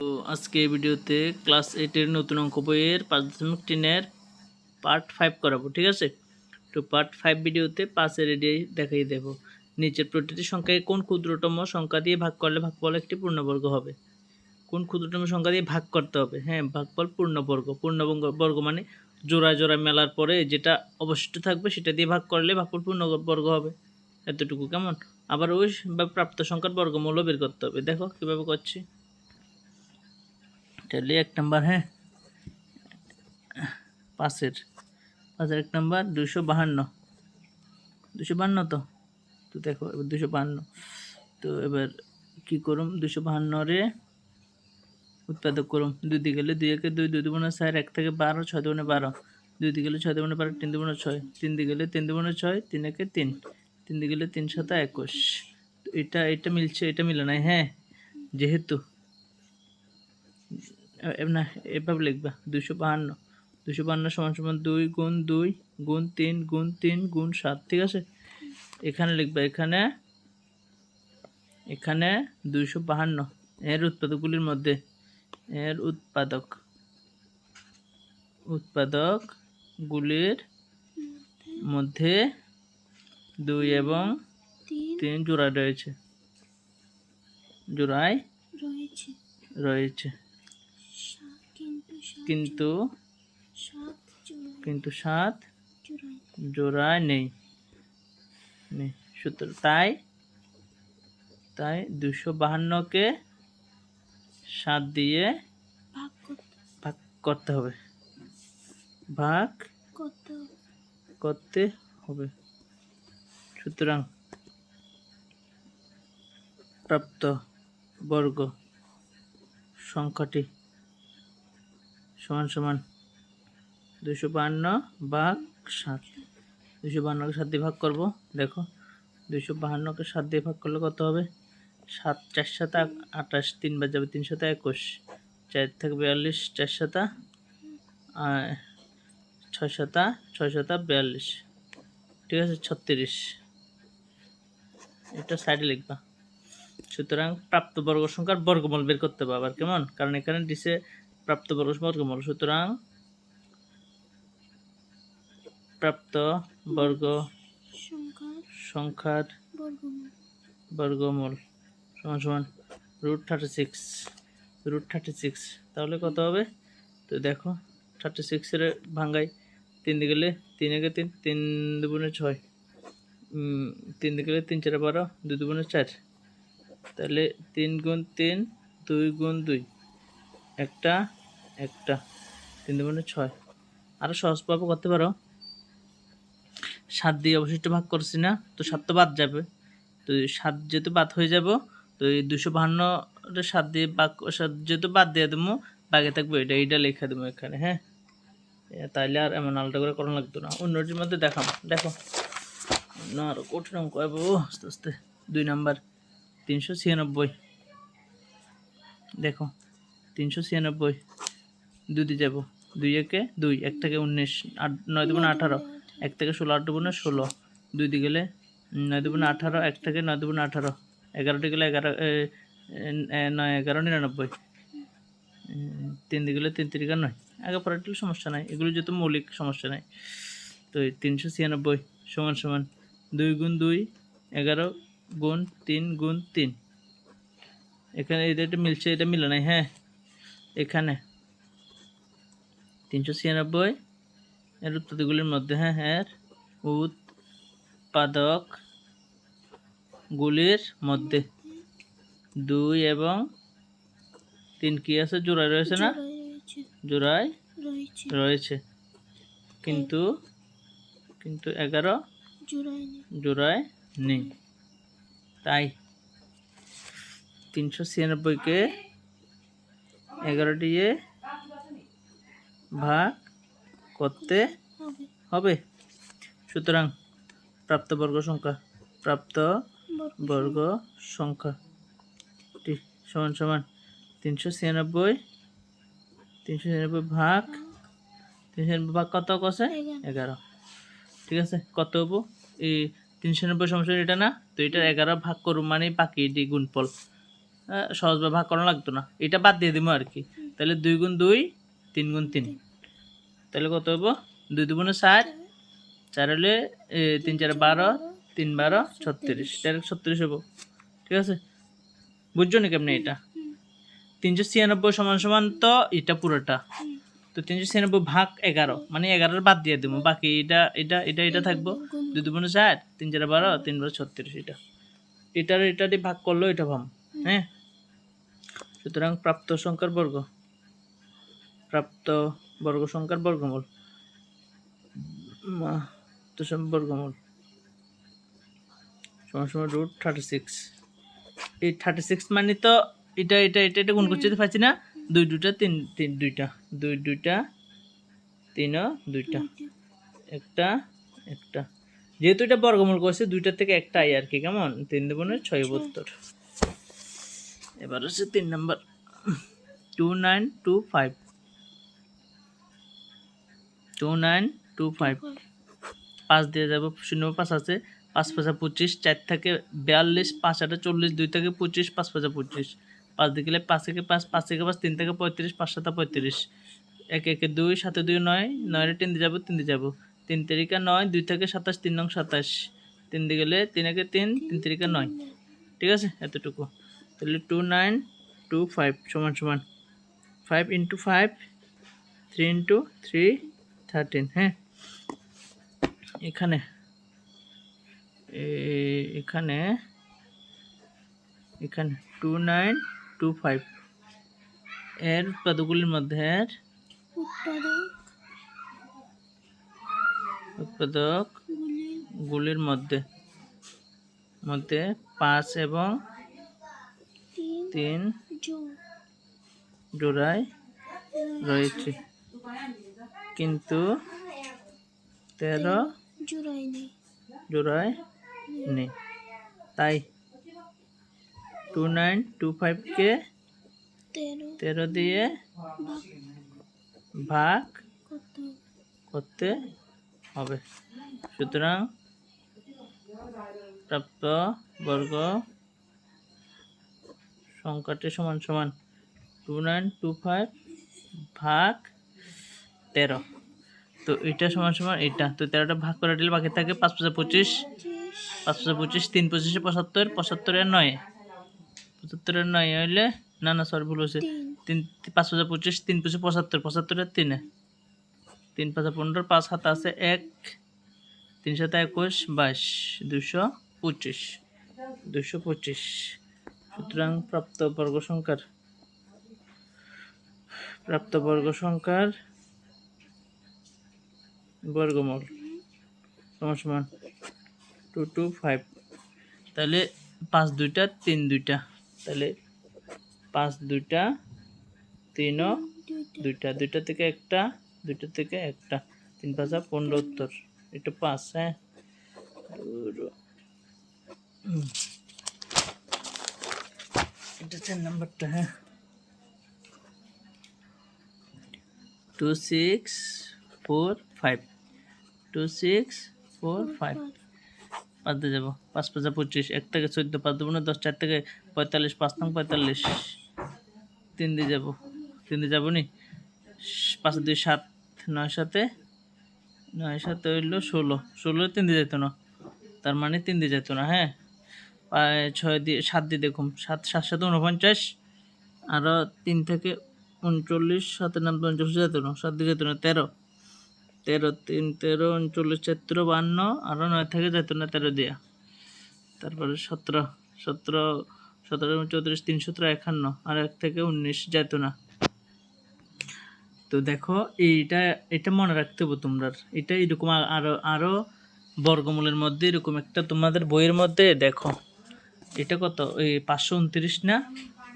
তো আজকে ভিডিওতে ক্লাস এইটের নতুন অঙ্ক বইয়ের পাঁচ দশমিক টেনের পার্ট ফাইভ করাবো, ঠিক আছে? তো পার্ট ফাইভ ভিডিওতে পাঁচের রেডি দেখাই দেবো। নিচের প্রতিটি সংখ্যাকে কোন ক্ষুদ্রতম সংখ্যা দিয়ে ভাগ করলে ভাগফল একটি পূর্ণবর্গ হবে? কোন ক্ষুদ্রতম সংখ্যা দিয়ে ভাগ করতে হবে? হ্যাঁ ভাগফল পূর্ণবর্গ। পূর্ণবর্গ বর্গ মানে জোড়ায় জোড়ায় মেলার পরে যেটা অবশিষ্ট থাকবে সেটা দিয়ে ভাগ করলে ভাগফল পূর্ণবর্গ হবে। এতটুকু কেমন? আবার ওই প্রাপ্ত সংখ্যার বর্গমূল্য বের করতে হবে। দেখো কীভাবে করছি। তাহলে এক নাম্বার হ্যাঁ? পাঁচের পাঁচের এক নাম্বার দুশো বাহান্ন। দুশো বাহান্ন তো? তো দেখো, এবার দুশো বাহান্ন। তো এবার কী করুম? দুশো বাহান্নরে উৎপাদক করুম। দুই দিকে গেলে দুই একে দুই দুই দুগুণে চার, এক থেকে বারো, ছয় দুগুণে বারো। দুই দিকে গেলে ছয় দুগুণে বারো, তিন দুগুণে ছয়। তিন দিকে গেলে তিন দুগুণে ছয়, তিন একে তিন। তিন দিকে গেলে তিন সাতা একুশ। এটা এটা মিলছে, এটা মিলে নাই হ্যাঁ? যেহেতু না এভাবে লিখবা। দুশো বাহান্ন। দুশো বাহান্ন সমান সমান দুই গুণ দুই গুণ তিন গুণ তিন গুণ সাত ঠিক আছে? এখানে লিখবা এখানে এখানে দুইশো বাহান্ন। এর উৎপাদকগুলির মধ্যে এর উৎপাদক উৎপাদকগুলির মধ্যে দুই এবং তিন জোড়া রয়েছে। জোড়ায় রয়েছে। রয়েছে। কিন্তু কিন্তু সাত জোড়ায় নেই। নেই। তাই তাই দুশো বাহান্নকে সাত দিয়ে ভাগ করতে হবে। ভাগ করতে হবে। সুতরাং প্রাপ্ত বর্গ সংখ্যাটি সমান সমান দুশো বাহান্ন ভাগ সাত। দুশো বাহান্নকে সাত দিয়ে ভাগ করব, দেখো। দুশো বাহান্নকে সাত দিয়ে ভাগ করলে কত হবে? সাত, চার সাতা আঠাশ, তিন বার যাবে তিন সাতা একুশ। চার থেকে বিয়াল্লিশ, চার সাতা ছয় সাতা ছয় সাতা বিয়াল্লিশ। ঠিক আছে, ছত্রিশ। এটা সাইডে লিখবা। সুতরাং প্রাপ্ত বর্গ সংখ্যার বর্গমূল বের করতে আবার, কেমন? কারণ এখানে দিছে প্রাপ্ত বর্গ বর্গমূল সুতরাং প্রাপ্ত বর্গ সংখ্যার বর্গমূল। সমান সমান root thirty six root thirty six তাহলে কত হবে? তো দেখো থার্টি সিক্সের ভাঙ্গাই তিন দিকে গেলে তিন একে তিন তিন দুগুণে ছয় তিন দিকে গেলে তিন চারে বারো দুই দুগুণে চার তাহলে তিন গুণ তিন দুই গুণ দুই একটা একটা, তিন দুগুণে ছয়। আরও সহজভাবে করতে পারো। সাত দিয়ে অবশিষ্ট ভাগ করছি না, তো সাত তো বাদ যাবে। তো সাত যেহেতু বাদ হয়ে যাব, তো এই দুশো বাহান্ন সাত দিয়ে বাক, সাত যেহেতু বাদ দিয়ে দেবো বাগে থাকব এটা, এইটা লেখা দেবো এখানে হ্যাঁ? তাইলে আর এমন আলাদা করে করা লাগতো না। অন্যটির মধ্যে দেখাম দেখো। না আরও কঠিন অঙ্ক ও আস্তে আস্তে। দুই নাম্বার, তিনশো ছিয়ানব্বই। দেখো, তিনশো ছিয়ানব্বই। দুই দিয়ে যাব। দুই একে দুই, এক থেকে উনিশ, আট, নয় দুগুণে আঠারো, এক থেকে ষোলো, আট দুগুণে ষোলো। দুই দিয়ে গেলে নয় দুগুণে আঠারো, এক থেকে নয় দুগুণে আঠারো। এগারোটি গেলে এগারো নয়, এগারো, নিরানব্বই। তিন দিয়ে গেলে তিন তিরিকা নয়। আগে পরেরটি সমস্যা নাই। এগুলো যেহেতু মৌলিক, সমস্যা নাই। তো তিনশো ছিয়ানব্বই সমান সমান দুই গুণ দুই, এগারো গুণ তিন গুণ তিন। এখানে এটা মিলছে, এটা মিলে নাই হ্যাঁ। এখানে তিনশো ছিয়ানব্বই। এর উৎপাদকগুলির মধ্যে হ্যাঁ হ্যাঁ উৎপাদক গুলির মধ্যে দুই এবং তিন কি আছে? জোড়ায় রয়েছে না? জোড়ায় রয়েছে। কিন্তু কিন্তু এগারো জোড়ায় নেই। জোড়ায় নেই। তাই তিনশো ছিয়ানব্বইকে এগারো দিয়ে ভাগ করতে হবে। সুতরাং প্রাপ্ত বর্গ সংখ্যা প্রাপ্ত বর্গ সংখ্যা সমান সমান তিনশো ছিয়ানব্বই তিনশো ছিয়ানব্বই ভাগ তিনশো ছিয়ানব্বই ভাগ কত কছে এগারো। ঠিক আছে? কত হব? এই তিনশো নব্বই সমস্যা এটা না? তো এটা এগারো ভাগ করুম মানে বাকি এটি গুণফল। সহজভাবে ভাগ করা লাগতো না। এটা বাদ দিয়ে দিব আর কি। তাহলে দুই গুণ দুই তিন গুণ তিন। তাহলে কত হব দুই দুগুণে ষাট চার হলে তিন চার বারো, তিন বারো, ছত্রিশ। ডাইরেক্ট ছত্রিশ হব ঠিক আছে? বুঝছ না কেমনি এটা? তিনশো ছিয়ানব্বই সমান সমান তো এটা পুরোটা। তো তিনশো ছিয়ানব্বই ভাগ এগারো। মানে এগারোর বাদ দিয়ে দেবো। বাকি এটা এটা এটা এটা থাকব। দুই দুগুণে ষাট তিন চার বারো, তিন বারো, ছত্রিশ এটা। এটার এটা দিয়ে ভাগ করল এটা ভাম। হ্যাঁ? সুতরাং প্রাপ্ত সংখ্যার বর্গ। প্রাপ্ত বর্গ সংখ্যার বর্গমূল। বর্গমূল। সমান সমান রুট থার্টি সিক্স এই থার্টি সিক্স মানে তো এটা এটা এটা এটা গুণ করতে পারছি না? দুই দুটা তিন তিন, দুইটা। দুই দুইটা তিন দুইটা। একটা একটা। যেহেতু এটা বর্গমূল করছে দুইটা থেকে একটা আই আর কি, কেমন? তিন দুগুণে ছয় বত্তর। এবার হচ্ছে তিন number. Two nine two five two nine two five পাঁচ দিয়ে যাব, শূন্য পাঁচ আছে। পাঁচ পাঁচা পঁচিশ, চার থেকে বিয়াল্লিশ, পাঁচ আটা চল্লিশ, দুই থেকে পঁচিশ, পাঁচ পাঁচা পঁচিশ। পাঁচ দিকে গেলে পাঁচ থেকে পাঁচ পাঁচ থেকে পাঁচ তিন থেকে পঁয়ত্রিশ, পাঁচ সাতা পঁয়ত্রিশ। এক একে দুই সাথে দুই নয় নয় তিন দিয়ে যাব, তিন দিয়ে যাব। তিন তারিখা নয়, দুই থেকে সাতাশ, তিন নং সাতাশ। তিন দিয়ে গেলে তিন একে তিন তিন তারিখা নয়। ঠিক আছে? এতটুকু। তাহলে টু নাইন টু ফাইভ সমান সমান। Five into five three into three thirteen হ্যাঁ? এখানে এ- এখানে এখানে টু নাইন টু ফাইভ। এর পদগুলির মধ্যে উৎপাদক গুলির মধ্যে মধ্যে পাঁচ এবং তিন তিন জোড়ায় রয়েছে। কিন্তু তেরো জোড়ায় নেই। তাই টু নাইন টু ফাইভকে তেরো দিয়ে ভাগ করতে হবে। সুতরাং প্রাপ্ত বর্গ সংখ্যাটি সমান সমান টু নাইন টু ফাইভ ভাগ তেরো। তো এটা সমান সমান এটা। তো তেরোটা ভাগ করে দিলে বাকি থাকে পাঁচ পাঁচা পঁচিশ। পাঁচ পাঁচা পঁচিশ, তিন পঁচিশে পঁচাত্তর পঁচাত্তরের নয়। পঁচাত্তরের নয় হইলে, না না সরি ভুল হয়েছে। তিন, পাঁচ হাজার পঁচিশ, তিন পঁচিশ পঁচাত্তর পঁচাত্তরের তিনে। তিন পাঁচ পনেরো, পাঁচ হাত আছে এক। তিন সাত একুশ, বাইশ, দুশো পঁচিশ। দুশো পঁচিশ। সুতরাং প্রাপ্ত বর্গ সংখ্যার, প্রাপ্ত বর্গ সংখ্যার বর্গমূল। সমান সমান টু টু ফাইভ তাহলে পাঁচ দুইটা, তিন দুইটা। তাহলে পাঁচ দুইটা, তিনও দুইটা। দুইটা থেকে একটা, দুইটা থেকে একটা। তিন পাঁচা পনেরো উত্তর। এটা পাঁচ হ্যাঁ। এটা চার নাম্বারটা হ্যাঁ। Two six four five two six four five পাঁচ দিয়ে যাব। পাঁচ, পাঁচা, পঁচিশ। এক থেকে চোদ্দ, পাঁচ দেবো না, দশ, চার থেকে পঁয়তাল্লিশ, পাঁচ নং পঁয়তাল্লিশ। তিন দিয়ে যাব। তিন দিয়ে যাব নি? পাঁচ, দুই, সাত, নয় সাথে নয় সাথে হইল ষোলো। ষোলো তিন দিয়ে যেত না? তার মানে তিন দিয়ে যেত না হ্যাঁ? ছয় দিয়ে, সাত দিয়ে দেখুন। সাত সাত সাথে উনপঞ্চাশ আরও তিন থেকে উনচল্লিশ সাতের নাম পঞ্চাশ যেত না? সাত দিয়ে যেত না, তেরো। তেরো, তিন, তেরো, উনচল্লিশ চৈত্র বান্ন আরও নয় থেকে যেত না তেরো দিয়া। তারপরে সতেরো সতেরো সতেরো, চৌত্রিশ, তিন, সতেরো, একান্ন, আর এক থেকে উনিশ যেত না তো দেখো, এইটা, এটা মনে রাখতে হবে তোমরা। এটা এরকম আরও আরও আরও বর্গমূলের মধ্যে এরকম একটা তোমাদের বইয়ের মধ্যে, দেখো, এটা কত? এই পাঁচশো উনত্রিশ না?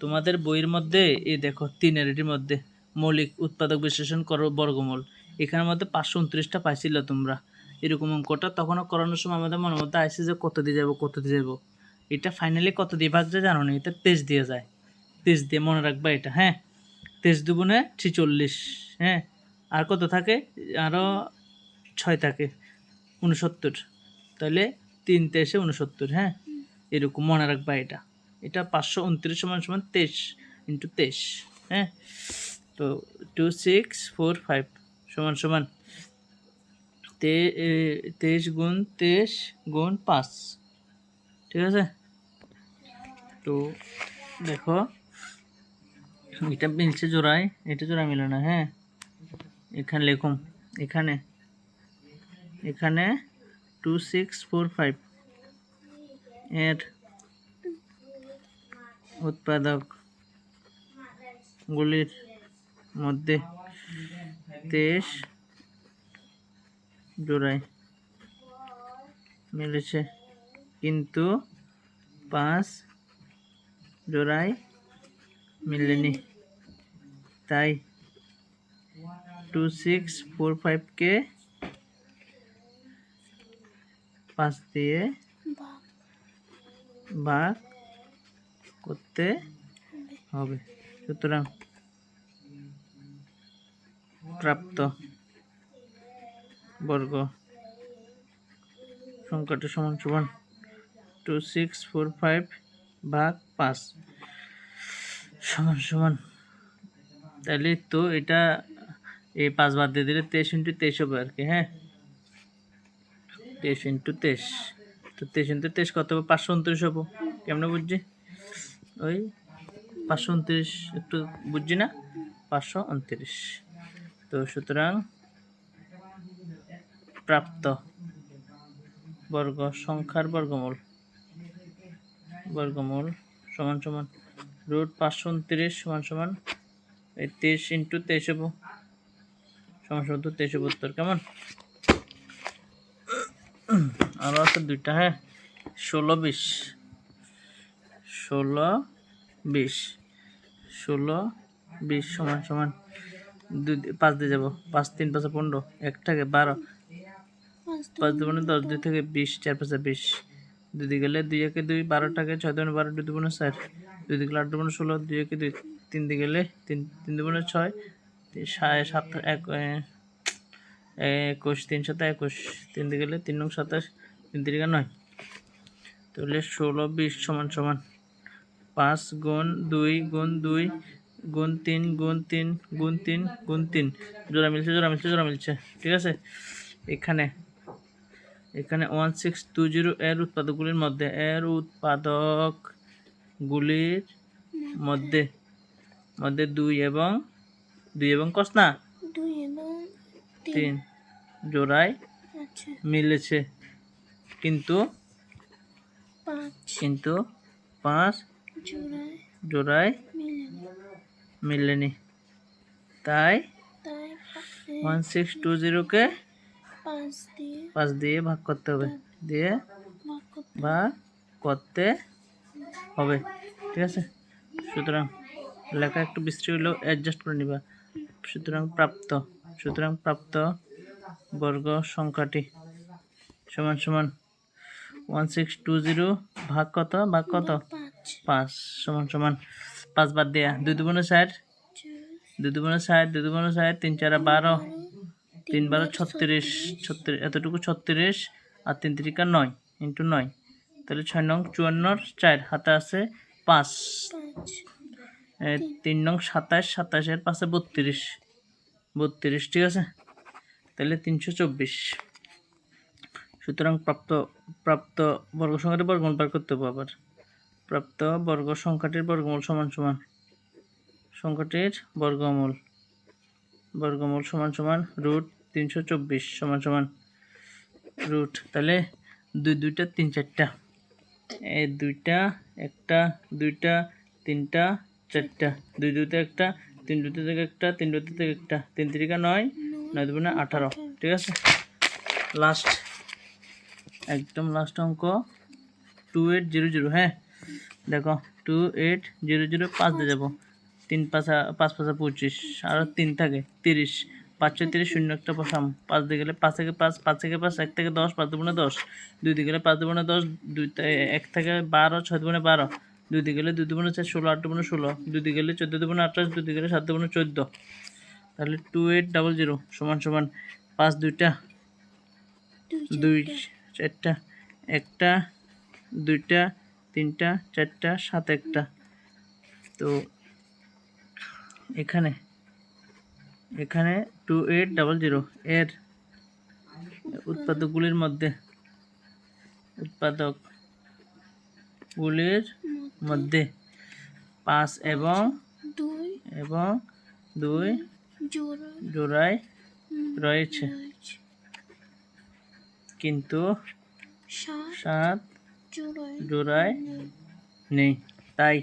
তোমাদের বইয়ের মধ্যে, এই দেখো তিনের এটির মধ্যে মৌলিক উৎপাদক বিশ্লেষণ করো বর্গমূল। এখানের মধ্যে পাঁচশো উনত্রিশটা পাইছিল তোমরা। এরকম অঙ্কটা তখনও করানোর সময় আমাদের মনের মধ্যে আসছে যে কত দিয়ে যাব, কত দিয়ে যাব। এটা ফাইনালি কত দিয়ে ভাগ যায় জানো না, এটা তেজ দিয়ে যায়। তেজ দিয়ে মনে রাখবা এটা হ্যাঁ? তেইশ দুগুণে ছিচল্লিশ হ্যাঁ? আর কত থাকে? আরও ছয় থাকে উনসত্তর তাহলে তিন তেইশে উনসত্তর হ্যাঁ? এরকম মনে রাখবা এটা। এটা পাঁচশো উনত্রিশ সমান সমান তেইশ ইন্টু তেইশ হ্যাঁ? তো টু সিক্স ফোর ফাইভ সমান সমান তে তেইশ গুণ তেইশ গুণ পাঁচ। ঠিক আছে? তো দেখো, এটা মিলছে জোড়ায়, এটা জোড়া মিলে না হ্যাঁ? এখানে লিখুন, এখানে। এখানে টু সিক্স ফোর ফাইভ এর উৎপাদক গুলির মধ্যে তেইশ। জোড়ায় মিলেছে। কিন্তু পাঁচ জোড়ায় মিলেনি। তাই টু সিক্স ফোর ফাইভকে পাঁচ দিয়ে ভাগ ভাগ করতে হবে। সুতরাং প্রাপ্ত বর্গ সংখ্যাটি সমান সমান টু সিক্স ফোর ফাইভ ভাগ পাঁচ। সমান সমান। তাহলে তো এটা এই পাঁচ বাদ দিয়ে দিলে তেইশ ইন্টু তেইশ হবে আর কি হ্যাঁ? তেইশ ইন্টু তেইশ। তো তেইশ ইন্টু তেইশ কত হবে? পাঁচশো উনত্রিশ হব। কেমনে বুঝছি? ওই পাঁচশো উনত্রিশ একটু বুঝছি না? পাঁচশো উনত্রিশ। তো সুতরাং প্রাপ্ত বর্গ, সংখ্যার বর্গমূল। বর্গমূল সমান সমান রুট পাঁচশো উনত্রিশ সমান সমান এই তেইশ ইন্টু তেইশ সমান সমান তেইশ হব উত্তর, কেমন? আরও আছে দুইটা হ্যাঁ? ষোলো বিশ। ষোলো বিশ। ষোলো বিশ সমান সমান পাঁচ দিয়ে যাব। পাঁচ, তিন, পাঁচে পনেরো, এক থেকে বারো। পাঁচ পাঁচ দুগুণে দশ, দুই থেকে বিশ, চার পাঁচে বিশ। দুই দিয়ে গেলে দুই একে দুই, বারো টাকা ছয় দুগুণে বারো, দুই দুগুণে চার। দুই গেলে আট দুগুণে ষোলো, দুই একে দুই, তিন দিয়ে গেলে তিন তিন দুগুণে ছয় সাত, এক একুশ, তিন সাথে একুশ। তিন দিয়ে গেলে তিন নং সাতাশ, তিন তিরিকা নয়। তাহলে ষোলো, বিশ সমান সমান পাঁচ গুণ দুই গুণ দুই গুণ তিন গুণ তিন গুণ তিন গুণ তিন জোড়া মিলছে জোড়া মিলছে জোড়া মিলছে। ঠিক আছে? এখানে এখানে ওয়ান সিক্স টু জিরো এর উৎপাদকগুলির মধ্যে এর উৎপাদকগুলির মধ্যে মধ্যে দুই এবং দুই এবং কস না? তিন। জোড়ায় আচ্ছা। মিলেছে। কিন্তু কিন্তু পাঁচ জোড়ায় মিলেনি। তাই ওয়ান সিক্স টু জিরোকে পাঁচ দিয়ে ভাগ করতে হবে। দিয়ে ভাগ করতে হবে। ঠিক আছে? সুতরাং লেখা একটু বৃষ্টি হলেও অ্যাডজাস্ট করে নিবা। সুতরাং প্রাপ্ত সুতরাং প্রাপ্ত বর্গ সংখ্যাটি সমান সমান ওয়ান সিক্স টু জিরো ভাগ কত? ভাগ কত? পাঁচ সমান সমান পাঁচ বাদ দেয়া। দুই দুগুণে ষাট দুই দুগুণে ষাট দুই দুগুণে ষাট তিন চারা বারো। বারো তিন বারো ছত্রিশ। ছত্রিশ এতটুকু ছত্রিশ আর তিন তিরিকা নয় ইন্টু নয়। তাহলে ছয় নং চুয়ান্নর চার হাতে আছে পাঁচ। তিন নং সাতাশ, সাতাশের পাশে বত্রিশ। বত্রিশ, ঠিক আছে? তাহলে তিনশো চব্বিশ। সুতরাং প্রাপ্ত প্রাপ্ত বর্গ সংখ্যাটির বর্গমূল বার করতে হবে আবার। প্রাপ্ত বর্গ সংখ্যাটির বর্গমূল সমান সমান। সংখ্যাটির বর্গমূল। বর্গমূল সমান সমান রুট তিনশো চব্বিশ সমান সমান রুট। তাহলে দুই, দুইটা, তিন, চারটা। এই দুইটা, একটা, দুইটা, তিনটা, চারটা। দুই দুইতে একটা, তিন দুইতে থেকে একটা, তিন দুইতে থেকে একটা। তিন তিরিকা নয় নয় দুগুণে আঠারো। ঠিক আছে? লাস্ট একদম লাস্ট অঙ্ক। টু এইট জিরো জিরো হ্যাঁ? দেখো টু এইট জিরো জিরো পাঁচ দিয়ে যাব তিন পাঁচা পাঁচ পাঁচা পঁচিশ আর তিন থাকে তিরিশ। পাঁচ ছয় তিরিশ শূন্য একটা বসাম পাঁচ দিয়ে গেলে পাঁচ থেকে পাঁচ পাঁচ থেকে পাঁচ এক থেকে দশ পাঁচ দুগুণে দশ। দুই দিয়ে গেলে পাঁচ দুগুণে দশ দুই এক থেকে বারো ছয় দুগুণে বারো। দুই দিয়ে গেলে দুই দুগুণে চার ষোলো আট দুগুণে ষোলো। দুই দিয়ে গেলে চোদ্দ দুগুণে আঠাশ দুই দিয়ে গেলে সাত দুগুণে চোদ্দ। তাহলে টু এইট ডাবল জিরো সমান সমান পাঁচ দুইটা দুই চারটা একটা দুইটা তিনটা চারটা সাত একটা তো এখানে এখানে টু এইট ডাবল জিরো এর উৎপাদকগুলির মধ্যে উৎপাদকগুলির মধ্যে পাঁচ এবং দুই এবং দুই জোড়া জোড়ায় রয়েছে। কিন্তু সাত জোড়ায় নেই। তাই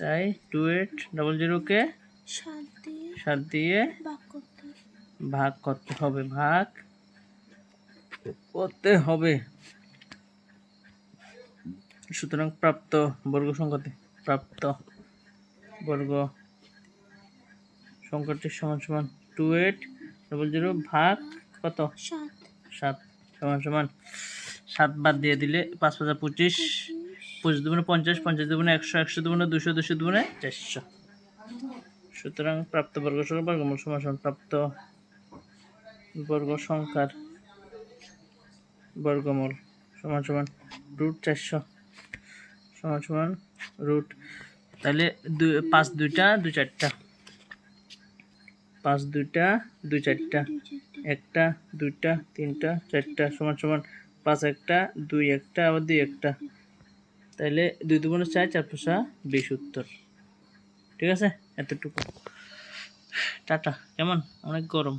তাই টু এইট ডবল জিরোকে সাত দিয়ে ভাগ করতে হবে। ভাগ করতে হবে ভাগ করতে হবে সুতরাং প্রাপ্ত বর্গ সংখ্যাতে প্রাপ্ত বর্গ সংখ্যাটি সমান সমান টু এইট ডবল জিরো ভাগ কত সাত সাত সমান সমান সাত বাদ দিয়ে দিলে পাঁচ পাঁচা পঁচিশ পঁচিশ। দুগুণে পঞ্চাশ পঞ্চাশ দুগুণে একশো একশো দুগুণে দুশো দুশো দুগুণে চারশো। সুতরাং প্রাপ্ত বর্গ সংখ্যা বর্গমূল সমান সমান প্রাপ্ত বর্গ সংখ্যার বর্গমূল সমান সমান রুট চারশো সমান সমান রুট। তাহলে দু পাঁচ দুইটা দু চারটা। পাঁচ দুইটা দুই চারটা। একটা দুইটা তিনটা চারটা সমান সমান পাঁচ একটা, দুই একটা, আবার দুই একটা। তাহলে দুই দু দুগুণে চার চার পাঁচা বিশ উত্তর। ঠিক আছে? এতটুকু। টাটা। কেমন? অনেক গরম।